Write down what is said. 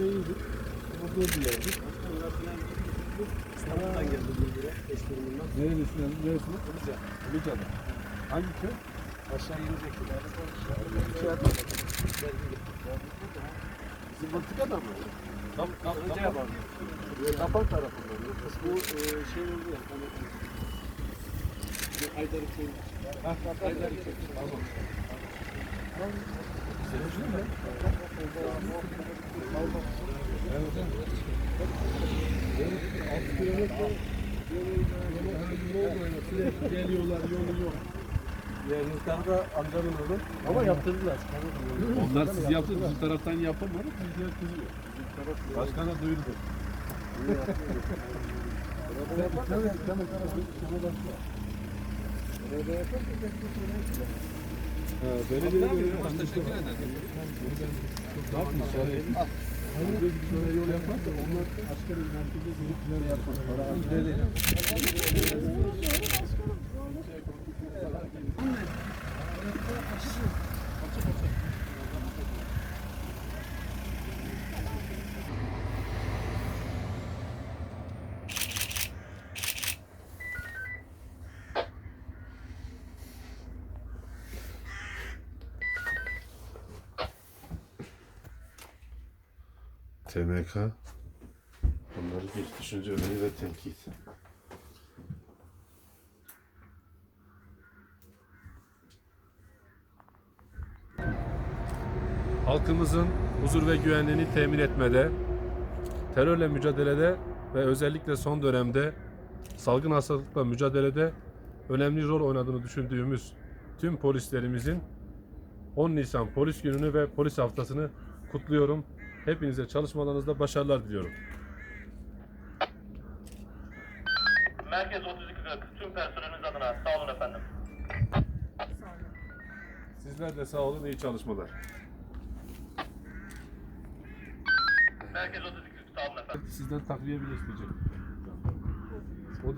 İyiydik. Burada bir yerdik. İstanbul'dan geldim buraya. Beş durumundan. Neresinden? Neresine? Ilıca. Ilıca'da. Hangi köy? Aşağı inecek. İçeride. Bizim Batıka'da mı? Tam, tam, Ilıca'ya bak. Kapan tarafında. Bu e, şey oldu ya. Hani, bir Aydarı köyü. Ha, Aydarı köyü. Tamam. Senin mi? Geliyorlar yolu yok. Yukarıda amcanın oğlu. Ama yaptırdılar. Onlar siz yaptınız, bizim taraftan yapamadı. Bizler kızıyor. Başkana duyurdu. Böyle bir Teşekkür ederim. Bakma şöyle. Hani biz böyle yol yaparsak onlar asgari merkeze gidip böyle yapar. Para böyle. TMK Onları geç düşünce öneri ve tenkit. Halkımızın huzur ve güvenliğini temin etmede, terörle mücadelede ve özellikle son dönemde salgın hastalıkla mücadelede önemli rol oynadığını düşündüğümüz tüm polislerimizin 10 Nisan Polis Günü'nü ve Polis Haftası'nı kutluyorum. Hepinize çalışmalarınızda başarılar diliyorum. Merkez 3240 tüm personeliniz adına sağ olun efendim. Sizler de sağ olun, iyi çalışmalar. Merkez 3240 sağ olun efendim. Sizden takviye bile isteyecek.